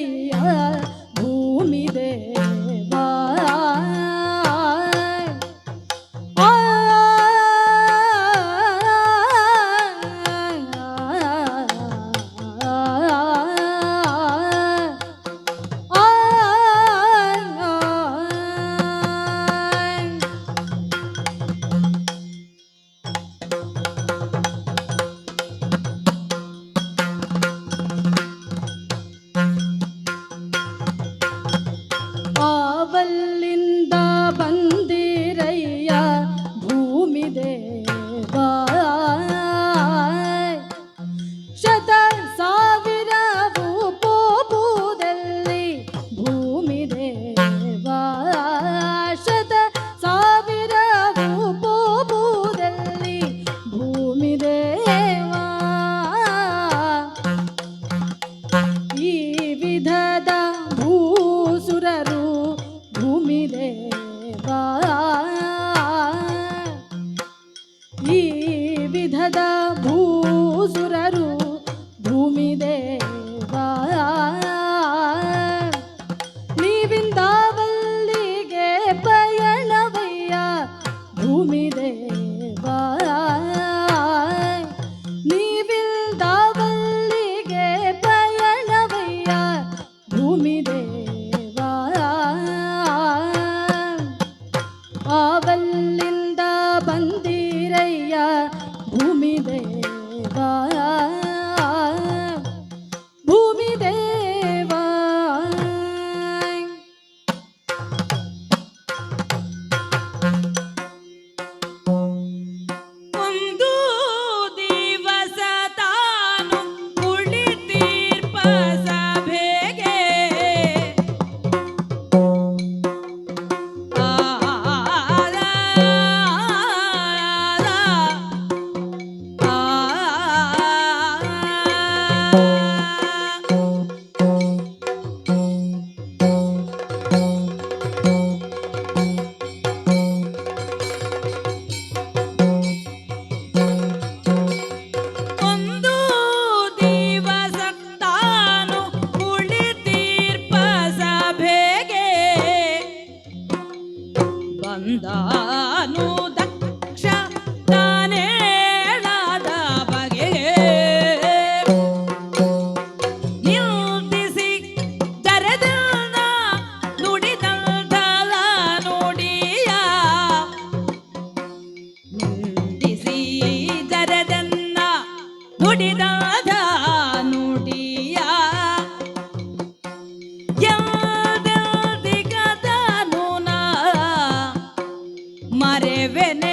Yeah. அவல்லே ನಿಲ್ದಿಸಿ ಕರೆದಲ್ಲ ನುಡಿದಲ್ಲ ನುಡಿಯ? ನಿಲ್ದಿಸಿ ಕರೆದನ್ನ ನುಡಿದಾದ ನುಡಿಯ? ಎಲ್ಲದಿಗದನು ಮರೆವೆನೆ